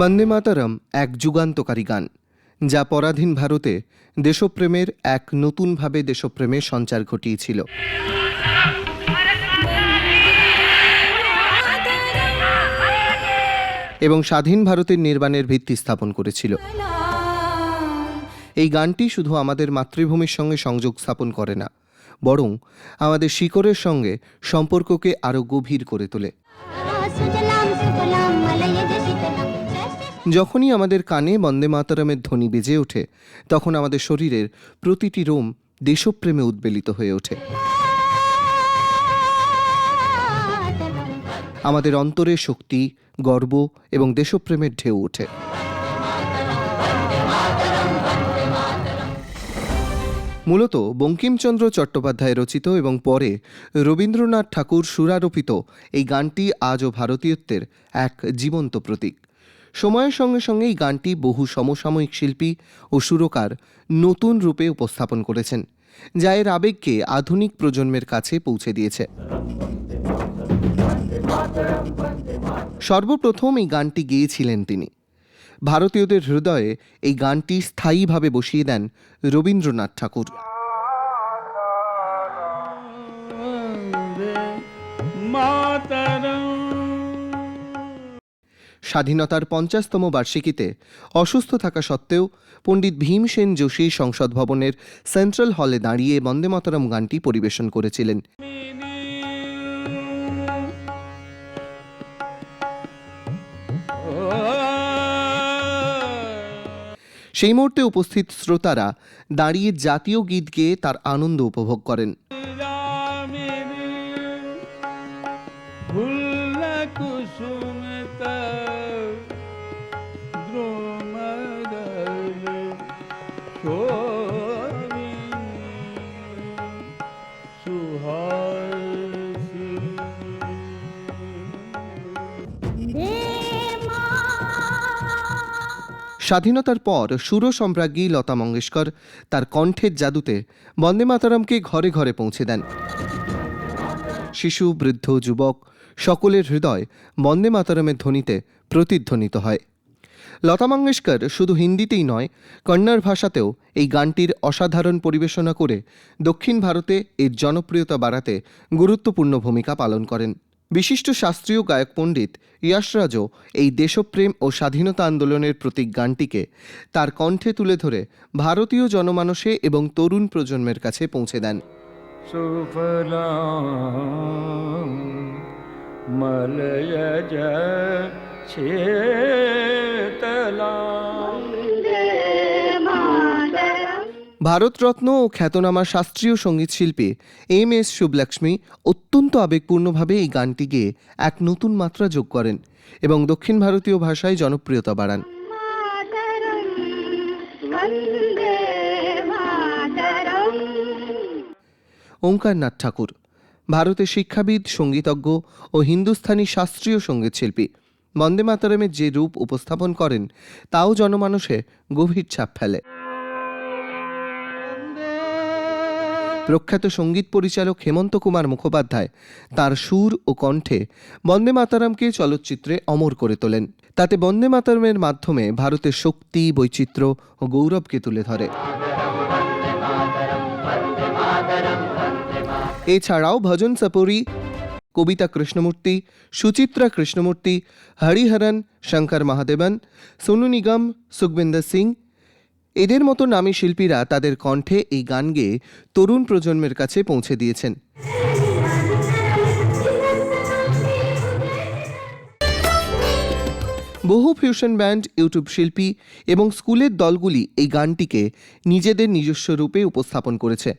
বন্দে মাতারম, এক যুগান্তকারী গান, যা পরাধীন ভারতে দেশপ্রেমের এক নতুনভাবে দেশপ্রেমের সঞ্চার ঘটিয়েছিল। এবং স্বাধীন ভারতের নির্মাণের ভিত্তি স্থাপন করেছিল। এই গানটি শুধু আমাদের মাতৃভূমির সঙ্গে সংযোগ স্থাপন করে না, বরং আমাদের শিকড়ের সঙ্গে সম্পর্ককে আরও গভীর করে তোলে। যখনই আমাদের কানে বন্দে মাতারামের ধ্বনি বেজে ওঠে, তখন আমাদের শরীরের প্রতিটি রোম দেশপ্রেমে উদ্বেলিত হয়ে ওঠে। আমাদের অন্তরে শক্তি, গর্ব এবং দেশপ্রেমের ঢেউ ওঠে। মূলত বঙ্কিমচন্দ্র চট্টোপাধ্যায় রচিত এবং পরে রবীন্দ্রনাথ ঠাকুর সুরারোপিত এই গানটি আজও ভারতীয়ত্বের এক জীবন্ত প্রতীক। সময়ের সঙ্গে সঙ্গে এই গানটি বহু সমসাময়িক শিল্পী ও সুরকার নতুন রূপে উপস্থাপন করেছেন, যা এর আবেগকে আধুনিক প্রজন্মের কাছে পৌঁছে দিয়েছে। সর্বপ্রথম এই গানটি গেয়েছিলেন তিনি। ভারতীয়দের হৃদয়ে এই গানটি স্থায়ীভাবে বসিয়ে দেন রবীন্দ্রনাথ ঠাকুর। স্বাধীনতার পঞ্চাশতম বার্ষিকীতে অসুস্থ থাকা সত্ত্বেও পণ্ডিত ভীমসেন যোশী সংসদ ভবনের সেন্ট্রাল হলে দাঁড়িয়ে বন্দে মাতরম গানটি পরিবেশন করেছিলেন। সেই মুহূর্তে উপস্থিত শ্রোতারা দাঁড়িয়ে জাতীয় গীত গেয়ে তার আনন্দ উপভোগ করেন। স্বাধীনতার পর সুর সম্রাজ্ঞী লতা মঙ্গেশকর তার কণ্ঠের জাদুতে বন্দে মাতারামকে ঘরে ঘরে পৌঁছে দেন। শিশু, বৃদ্ধ, যুবক সকলের হৃদয় বন্দে মাতারামের ধ্বনিতে প্রতিধ্বনিত হয়। লতা মঙ্গেশকর শুধু হিন্দিতেই নয়, কন্নড় ভাষাতেও এই গানটির অসাধারণ পরিবেশনা করে দক্ষিণ ভারতে এর জনপ্রিয়তা বাড়াতে গুরুত্বপূর্ণ ভূমিকা পালন করেন। বিশিষ্ট শাস্ত্রীয় গায়ক পণ্ডিত ইয়াসরাজও এই দেশপ্রেম ও স্বাধীনতা আন্দোলনের প্রতীক গানটিকে তার কণ্ঠে তুলে ধরে ভারতীয় জনমানসে এবং তরুণ প্রজন্মের কাছে পৌঁছে দেন। মলয় ভারতরত্ন ও খ্যাতনামা শাস্ত্রীয় সংগীত শিল্পী এম এস শুভলক্ষ্মী অত্যন্ত আবেগপূর্ণভাবে এই গানটি গেয়ে এক নতুন মাত্রা যোগ করেন এবং দক্ষিণ ভারতীয় ভাষায় জনপ্রিয়তা বাড়ান। ওঙ্কারনাথ ঠাকুর ভারতের শিক্ষাবিদ সঙ্গীতজ্ঞ ও হিন্দুস্থানি শাস্ত্রীয় সংগীত শিল্পী বন্দে মাতারামের যে রূপ উপস্থাপন করেন তাও জনমানসে গভীর ছাপ ফেলে। প্রখ্যাত সংগীত পরিচালক হেমন্ত কুমার মুখোপাধ্যায় তার সুর ও কণ্ঠে বন্দে মাতারামকে চলচ্চিত্রে অমর করে তোলেন। তাতে বন্দে মাতারামের মাধ্যমে ভারতের শক্তি, বৈচিত্র্য ও গৌরবকে তুলে ধরে। এছাড়াও ভজন সপরি, কবিতা কৃষ্ণমূর্তি, সুচিত্রা কৃষ্ণমূর্তি, হরিহরন, শঙ্কর মহাদেবন, সোনু নিগম, সুখবিন্দর সিং এদের মতো নামী শিল্পীরা তাদের কণ্ঠে এই গান গেয়ে তরুণ প্রজন্মের কাছে পৌঁছে দিয়েছেন। বহু ফিউশন ব্যান্ড, ইউটিউব শিল্পী এবং স্কুলের দলগুলি এই গানটিকে নিজেদের নিজস্ব রূপে উপস্থাপন করেছে।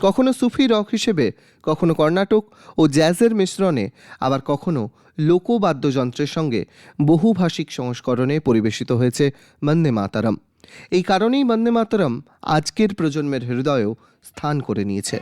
কখনো সুফি রক হিসেবে, কখনো কর্ণাটক ও জ্যাজের মিশ্রণে, আবার কখনো লোকবাদ্যযন্ত্রের সঙ্গে বহুভাষিক সংস্করণে পরিবেশিত হয়েছে বন্দে মাতারম। এই কারণেই বন্দে মাতারম আজকের প্রজন্মের হৃদয়েও স্থান করে নিয়েছে।